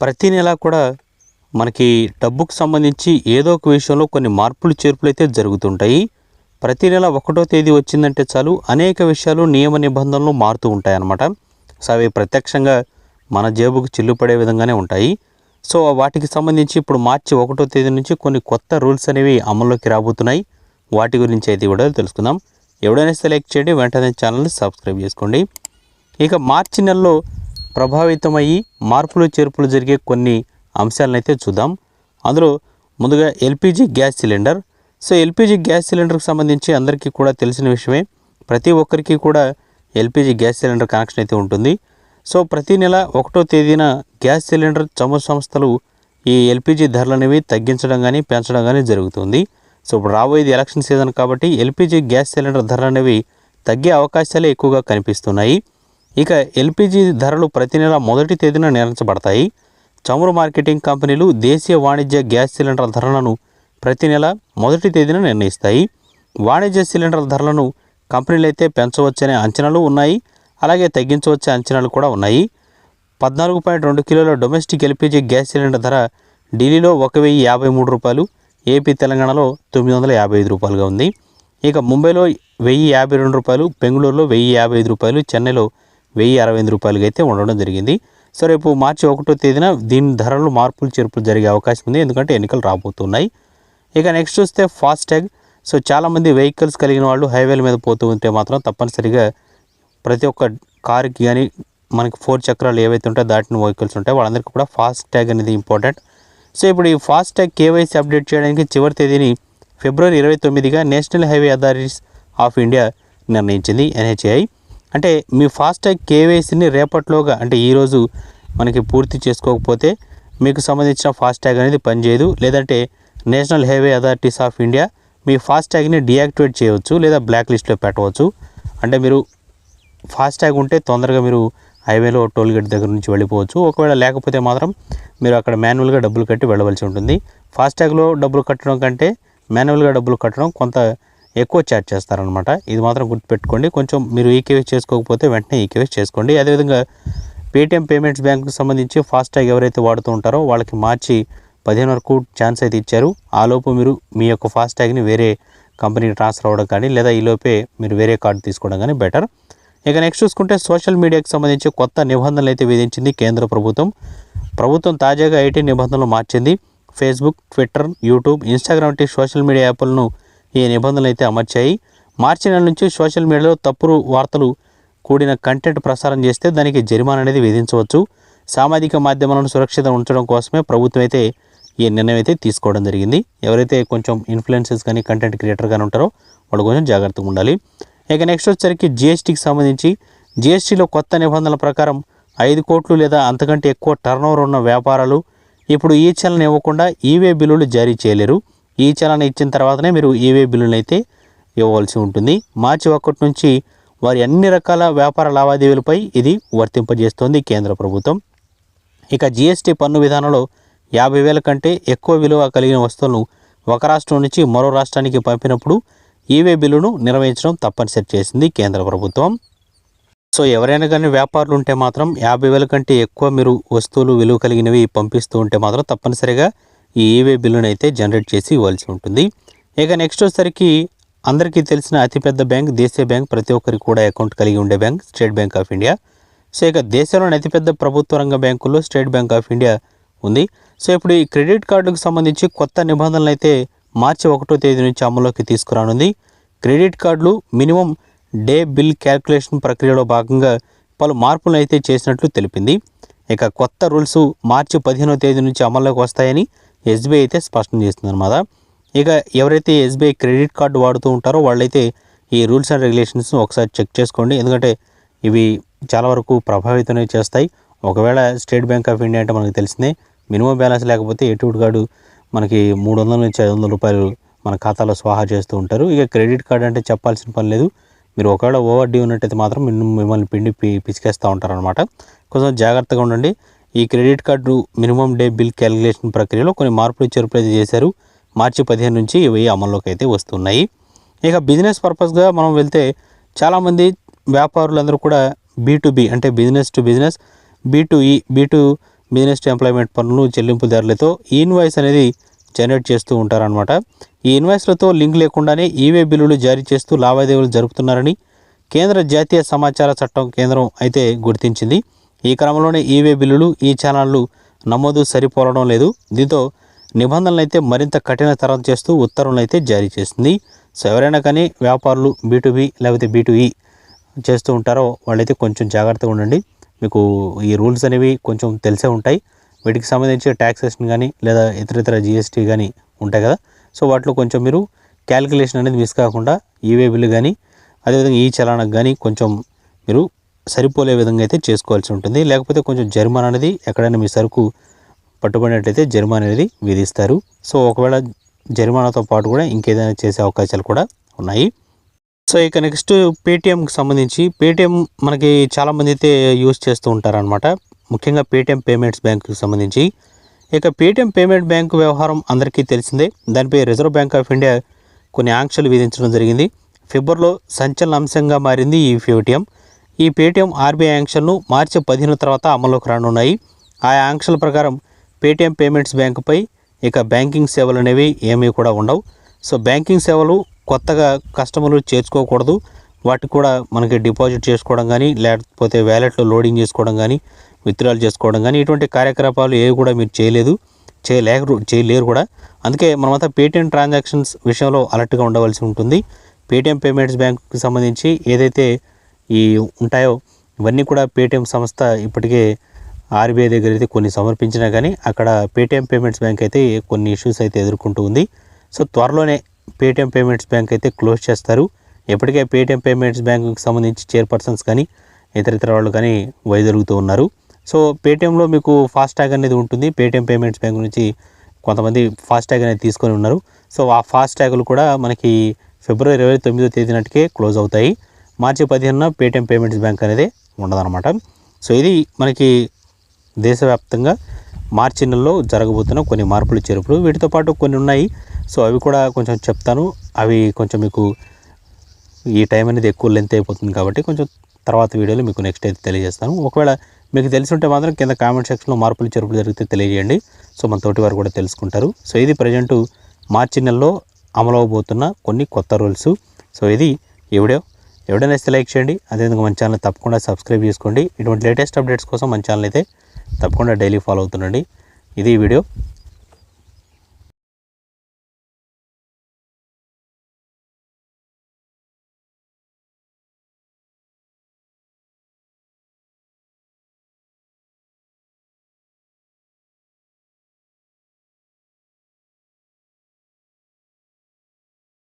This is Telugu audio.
ప్రతి నెల కూడా మనకి డబ్బుకు సంబంధించి ఏదో ఒక విషయంలో కొన్ని మార్పులు చేర్పులు అయితే జరుగుతుంటాయి. ప్రతి నెల ఒకటో తేదీ వచ్చిందంటే చాలు అనేక విషయాలు నియమ నిబంధనలు మారుతూ ఉంటాయి అన్నమాట సో అవి ప్రత్యక్షంగా మన జేబుకు చిల్లుపడే విధంగానే ఉంటాయి. సో వాటికి సంబంధించి ఇప్పుడు మార్చి ఒకటో తేదీ నుంచి కొన్ని కొత్త రూల్స్ అనేవి అమల్లోకి రాబోతున్నాయి. వాటి గురించి అయితే కూడా తెలుసుకుందాం. ఎవడైనా సెలెక్ట్ చేయండి వెంటనే ఛానల్ని సబ్స్క్రైబ్ చేసుకోండి. ఇక మార్చి నెలలో ప్రభావితమయ్యి మార్పులు చేర్పులు జరిగే కొన్ని అంశాలనైతే చూద్దాం. అందులో ముందుగా LPG gas cylinder. So LPG gas సిలిండర్కి సంబంధించి అందరికీ కూడా తెలిసిన విషయమే. ప్రతి ఒక్కరికి కూడా ఎల్పిజి గ్యాస్ సిలిండర్ కనెక్షన్ అయితే ఉంటుంది. సో ప్రతి నెల ఒకటో తేదీన గ్యాస్ సిలిండర్ చమురు సంస్థలు ఈ ఎల్పిజి ధరలనేవి తగ్గించడం కానీ పెంచడం కానీ జరుగుతుంది. సో ఇప్పుడు రాబోయేది ఎలక్షన్ సీజన్ కాబట్టి ఎల్పిజి గ్యాస్ సిలిండర్ ధరలు అనేవి తగ్గే అవకాశాలే ఎక్కువగా కనిపిస్తున్నాయి. ఇక ఎల్పిజి ధరలు ప్రతి నెల మొదటి తేదీన నిర్ణయించబడతాయి. చమురు మార్కెటింగ్ కంపెనీలు దేశీయ వాణిజ్య గ్యాస్ సిలిండర్ ధరలను ప్రతి నెల మొదటి తేదీన నిర్ణయిస్తాయి. వాణిజ్య సిలిండర్ ధరలను కంపెనీలైతే పెంచవచ్చనే అంచనాలు ఉన్నాయి. అలాగే తగ్గించవచ్చే అంచనాలు కూడా ఉన్నాయి. పద్నాలుగు పాయింట్ రెండు కిలోల డొమెస్టిక్ ఎల్పిజి గ్యాస్ సిలిండర్ ధర ఢిల్లీలో ఒక వెయ్యి యాభై మూడు రూపాయలు ఏపీ తెలంగాణలో తొమ్మిది వందల యాభై ఐదు రూపాయలుగా ఉంది. ఇక ముంబైలో వెయ్యి యాభై రెండు రూపాయలు బెంగళూరులో వెయ్యి యాభై ఐదు రూపాయలు చెన్నైలో వెయ్యి అరవై ఎనిమిది రూపాయలుగా అయితే ఉండడం జరిగింది. సో రేపు మార్చి ఒకటో తేదీన దీని ధరలు మార్పులు చేర్పులు జరిగే అవకాశం ఉంది. ఎందుకంటే ఎన్నికలు రాబోతున్నాయి. ఇక నెక్స్ట్ చూస్తే ఫాస్టాగ్. సో చాలామంది వెహికల్స్ కలిగిన వాళ్ళు హైవేల మీద పోతూ ఉంటే మాత్రం తప్పనిసరిగా ప్రతి ఒక్క కారుకి కానీ మనకి ఫోర్ చక్రాలు ఏవైతే ఉంటాయో దాటిన వెహికల్స్ ఉంటాయో. వాళ్ళందరికీ కూడా ఫాస్ట్ ట్యాగ్ అనేది ఇంపార్టెంట్. సో ఇప్పుడు ఈ ఫాస్ట్ ట్యాగ్ కేవైసీ అప్డేట్ చేయడానికి చివరి తేదీని ఫిబ్రవరి ఇరవై తొమ్మిదిగా national highway authorities of India నిర్ణయించింది ఎన్హెచ్ఐ అంటే మీ ఫాస్ట్ ట్యాగ్ కేవైసీని రేపట్లోగా అంటే ఈరోజు మనకి పూర్తి చేసుకోకపోతే మీకు సంబంధించిన ఫాస్ట్ ట్యాగ్ అనేది పనిచేయదు. లేదంటే national highway authorities of India me fast ట్యాగ్ని డియాక్టివేట్ చేయవచ్చు లేదా బ్లాక్ లిస్ట్లో పెట్టవచ్చు. అంటే మీరు ఫాస్ట్ ట్యాగ్ ఉంటే తొందరగా మీరు హైవేలో టోల్ గేట్ దగ్గర నుంచి వెళ్ళిపోవచ్చు. ఒకవేళ లేకపోతే మాత్రం మీరు అక్కడ మాన్యువల్గా డబ్బులు కట్టి వెళ్ళవలసి ఉంటుంది. ఫాస్టాగ్లో డబ్బులు కట్టడం కంటే మాన్యువల్గా డబ్బులు కట్టడం కొంత ఎక్కువ ఛార్జ్ చేస్తారనమాట ఇది మాత్రం గుర్తుపెట్టుకోండి. కొంచెం మీరు ఈకేవైస్ చేసుకోకపోతే వెంటనే ఈకేవైస్ చేసుకోండి. అదేవిధంగా పేటిఎం పేమెంట్స్ బ్యాంకుకి సంబంధించి ఫాస్ట్ ట్యాగ్ ఎవరైతే వాడుతూ ఉంటారో వాళ్ళకి మార్చి పదిహేను వరకు ఛాన్స్ అయితే ఇచ్చారు. ఆలోపు మీరు మీ యొక్క ఫాస్ట్ ట్యాగ్ని వేరే కంపెనీకి ట్రాన్స్ఫర్ అవ్వడం కానీ లేదా ఈలోపే మీరు వేరే కార్డు తీసుకోవడం కానీ బెటర్ ఇక నెక్స్ట్ చూసుకుంటే సోషల్ మీడియాకి సంబంధించి కొత్త నిబంధనలు అయితే విధించింది కేంద్ర ప్రభుత్వం. ప్రభుత్వం తాజాగా ఐటీ నిబంధనలు మార్చింది. ఫేస్బుక్ ట్విట్టర్ యూట్యూబ్ ఇన్స్టాగ్రామ్ వంటి సోషల్ మీడియా యాప్లను ఈ నిబంధనలు అయితే అమర్చాయి. మార్చి నెల నుంచి సోషల్ మీడియాలో తప్పుడు వార్తలు కూడిన కంటెంట్ ప్రసారం చేస్తే దానికి జరిమానా అనేది విధించవచ్చు. సామాజిక మాధ్యమాలను సురక్షితం ఉంచడం కోసమే ప్రభుత్వం అయితే ఈ నిర్ణయం అయితే తీసుకోవడం జరిగింది. ఎవరైతే కొంచెం ఇన్ఫ్లుయెన్సెస్ కానీ కంటెంట్ క్రియేటర్ కానీ ఉంటారో వాళ్ళు కొంచెం జాగ్రత్తగా ఉండాలి. ఇక నెక్స్ట్ వచ్చేసరికి జిఎస్టీకి సంబంధించి జిఎస్టీలో కొత్త నిబంధనల ప్రకారం ఐదు కోట్లు లేదా అంతకంటే ఎక్కువ టర్నోవర్ ఉన్న వ్యాపారాలు ఇప్పుడు ఈ చలన ఇవ్వకుండా ఈవే బిల్లులు జారీ చేయలేరు. ఈ చలాన్ని ఇచ్చిన తర్వాతనే మీరు ఈవే బిల్లును అయితే ఇవ్వవలసి ఉంటుంది. మార్చి ఒకటి నుంచి వారి అన్ని రకాల వ్యాపార లావాదేవీలపై ఇది వర్తింపజేస్తోంది కేంద్ర ప్రభుత్వం. ఇక జిఎస్టీ పన్ను విధానంలో యాభై వేల కంటే ఎక్కువ విలువ కలిగిన వస్తువులను ఒక రాష్ట్రం నుంచి మరో రాష్ట్రానికి పంపినప్పుడు ఈవే బిల్లును నిర్వహించడం తప్పనిసరి చేసింది కేంద్ర ప్రభుత్వం. సో ఎవరైనా కానీ వ్యాపారులు ఉంటే మాత్రం యాభై వేల కంటే ఎక్కువ మీరు వస్తువులు విలువ కలిగినవి పంపిస్తూ ఉంటే మాత్రం తప్పనిసరిగా ఈ ఈవే బిల్లును అయితే జనరేట్ చేసి ఇవ్వాల్సి ఉంటుంది. ఇక నెక్స్ట్ వచ్చేసరికి అందరికీ తెలిసిన అతిపెద్ద బ్యాంక్ దేశీయ బ్యాంక్ ప్రతి ఒక్కరికి కూడా అకౌంట్ కలిగి ఉండే bank State Bank of India. So ఇక దేశంలోని అతిపెద్ద ప్రభుత్వ రంగ బ్యాంకుల్లో స్టేట్ బ్యాంక్ ఆఫ్ ఇండియా ఉంది. సో ఇప్పుడు ఈ క్రెడిట్ కార్డుకు సంబంధించి కొత్త నిబంధనలు అయితే మార్చి ఒకటో తేదీ నుంచి అమల్లోకి తీసుకురానుంది. క్రెడిట్ కార్డులు మినిమం డే బిల్ క్యాల్కులేషన్ ప్రక్రియలో భాగంగా పలు మార్పులను అయితే చేసినట్లు తెలిపింది. ఇక కొత్త రూల్స్ మార్చి పదిహేనో తేదీ నుంచి అమల్లోకి వస్తాయని ఎస్బీఐ అయితే స్పష్టం చేస్తుంది అనమాట ఇక ఎవరైతే ఎస్బీఐ క్రెడిట్ కార్డు వాడుతూ ఉంటారో వాళ్ళైతే ఈ రూల్స్ అండ్ రెగ్యులేషన్స్ ఒకసారి చెక్ చేసుకోండి. ఎందుకంటే ఇవి చాలా వరకు ప్రభావితం చేస్తాయి. ఒకవేళ స్టేట్ బ్యాంక్ ఆఫ్ ఇండియా అంటే మనకు తెలిసిందే మినిమం బ్యాలెన్స్ లేకపోతే ఎటువంటి కార్డు మనకి మూడు వందల నుంచి ఐదు వందల రూపాయలు మన ఖాతాలో స్వాహా చేస్తూ ఉంటారు. ఇక క్రెడిట్ కార్డు అంటే చెప్పాల్సిన పని లేదు. మీరు ఒకవేళ ఓవర్ డ్యూ ఉన్నట్టయితే మాత్రం మిమ్మల్ని మిమ్మల్ని పిండి పి పిసికేస్తూ ఉంటారనమాట కొంచెం జాగ్రత్తగా ఉండండి. ఈ credit card minimum due bill calculation ప్రక్రియలో కొన్ని మార్పులు చేర్పులు అయితే చేశారు. మార్చి పదిహేను నుంచి ఇవి అమల్లోకి అయితే వస్తున్నాయి. ఇక బిజినెస్ పర్పస్గా మనం వెళ్తే చాలామంది వ్యాపారులందరూ కూడా బీ టు బి అంటే business to business B to ఈ B to business to employment పనులు చెల్లింపుదారులతో ఈ ఇన్వాయిస్ అనేది జనరేట్ చేస్తూ ఉంటారనమాట ఈ ఇన్వాయిస్లతో లింక్ లేకుండానే ఈవే బిల్లులు జారీ చేస్తూ లావాదేవీలు జరుపుతున్నారని కేంద్ర జాతీయ సమాచార చట్టం కేంద్రం అయితే గుర్తించింది. ఈ క్రమంలోనే ఈవే బిల్లులు ఈ ఛానళ్ళు నమోదు సరిపోలడం లేదు. దీంతో నిబంధనలు అయితే మరింత కఠినతరం చేస్తూ ఉత్తర్వులను అయితే జారీ చేస్తుంది సో ఎవరైనా కానీ వ్యాపారులు బీ లేకపోతే బీ చేస్తూ ఉంటారో వాళ్ళైతే కొంచెం జాగ్రత్తగా ఉండండి. మీకు ఈ రూల్స్ అనేవి కొంచెం తెలిసే ఉంటాయి. వీటికి సంబంధించి ట్యాక్సేషన్ కానీ లేదా ఇతర ఇతర జిఎస్టీ కానీ ఉంటాయి కదా. సో వాటిలో కొంచెం మీరు క్యాలిక్యులేషన్ అనేది మిస్ కాకుండా ఈవే బిల్లు కానీ అదేవిధంగా ఈ చలానకు కానీ కొంచెం మీరు సరిపోలే విధంగా అయితే చేసుకోవాల్సి ఉంటుంది. లేకపోతే కొంచెం జరిమానా అనేది ఎక్కడైనా మీ సరుకు పట్టుబడినట్లయితే జరిమానా అనేది విధిస్తారు. సో ఒకవేళ జరిమానాతో పాటు కూడా ఇంకేదైనా చేసే అవకాశాలు కూడా ఉన్నాయి. సో ఇక నెక్స్ట్ పేటిఎంకి సంబంధించి పేటిఎం మనకి చాలామంది అయితే యూజ్ చేస్తూ ఉంటారనమాట ముఖ్యంగా పేటిఎం పేమెంట్స్ బ్యాంకుకి సంబంధించి. ఇక పేటిఎం పేమెంట్ బ్యాంకు వ్యవహారం అందరికీ తెలిసిందే. దానిపై రిజర్వ్ బ్యాంక్ ఆఫ్ ఇండియా కొన్ని ఆంక్షలు విధించడం జరిగింది. ఫిబ్రవరిలో సంచలన అంశంగా మారింది ఈ పేటిఎం. ఈ పేటీఎం ఆర్బీఐ ఆంక్షలను మార్చి పదిహేను తర్వాత అమల్లోకి రానున్నాయి. ఆ ఆంక్షల ప్రకారం పేటీఎం పేమెంట్స్ బ్యాంకుపై ఇక బ్యాంకింగ్ సేవలు అనేవి ఏమీ కూడా ఉండవు. సో బ్యాంకింగ్ సేవలు కొత్తగా కస్టమర్లు చేర్చుకోకూడదు. వాటికి కూడా మనకి డిపాజిట్ చేసుకోవడం కానీ లేకపోతే వ్యాలెట్లో లోడింగ్ చేసుకోవడం కానీ విత్డ్రాల్ చేసుకోవడం కానీ ఇటువంటి కార్యకలాపాలు ఏవి కూడా మీరు చేయలేదు. చేయలేక చేయలేరు కూడా. అందుకే మనమంతా పేటీఎం ట్రాన్సాక్షన్స్ విషయంలో అలర్ట్గా ఉండవలసి ఉంటుంది. పేటీఎం పేమెంట్స్ బ్యాంకుకి సంబంధించి ఏదైతే ఈ ఉంటాయో ఇవన్నీ కూడా పేటిఎం సంస్థ ఇప్పటికే ఆర్బీఐ దగ్గర అయితే కొన్ని సమర్పించినా కానీ అక్కడ పేటిఎం పేమెంట్స్ బ్యాంక్ అయితే కొన్ని ఇష్యూస్ అయితే ఎదుర్కొంటూ ఉంది. సో త్వరలోనే పేటిఎం పేమెంట్స్ బ్యాంక్ అయితే క్లోజ్ చేస్తారు. ఎప్పటికే పేటిఎం పేమెంట్స్ బ్యాంకుకి సంబంధించి చైర్పర్సన్స్ కానీ ఇతర ఇతర వాళ్ళు కానీ వైదొలుగుతూ ఉన్నారు. సో పేటిఎంలో మీకు ఫాస్టాగ్ అనేది ఉంటుంది. పేటిఎం పేమెంట్స్ బ్యాంక్ నుంచి కొంతమంది ఫాస్టాగ్ అనేది తీసుకొని ఉన్నారు. సో ఆ ఫాస్టాగ్లు కూడా మనకి ఫిబ్రవరి ఇరవై తొమ్మిదో తేదీ నాటికే క్లోజ్ అవుతాయి. మార్చి పదిహేనున పేటిఎం పేమెంట్స్ బ్యాంక్ అనేది ఉండదన్నమాట. సో ఇది మనకి దేశవ్యాప్తంగా మార్చి నెలలో జరగబోతున్న కొన్ని మార్పులు చేర్పులు. వీటితో పాటు కొన్ని ఉన్నాయి. సో అవి కూడా కొంచెం చెప్తాను. అవి కొంచెం మీకు ఈ టైం అనేది ఎక్కువ లెంత్ అయిపోతుంది కాబట్టి కొంచెం తర్వాత వీడియోలో మీకు నెక్స్ట్ అయితే తెలియజేస్తాను. ఒకవేళ మీకు తెలిసి ఉంటే మాత్రం కింద కామెంట్ సెక్షన్లో మార్పులు చేర్పులు జరిగితే తెలియజేయండి. సో మన తోటి వారు కూడా తెలుసుకుంటారు. సో ఇది ప్రజెంట్ మార్చి నెలలో అమలు అవబోతున్న కొన్ని కొత్త రూల్స్ సో ఇది ఈ వీడియో. ఎవడైనా ఇస్తే లైక్ చేయండి. అదేవిధంగా మన ఛానల్ తప్పకుండా సబ్స్క్రైబ్ చేసుకోండి. ఇటువంటి లేటెస్ట్ అప్డేట్స్ కోసం మన ఛానల్ అయితే తప్పకుండా డైలీ ఫాలో అవుతుండండి. ఇది వీడియో.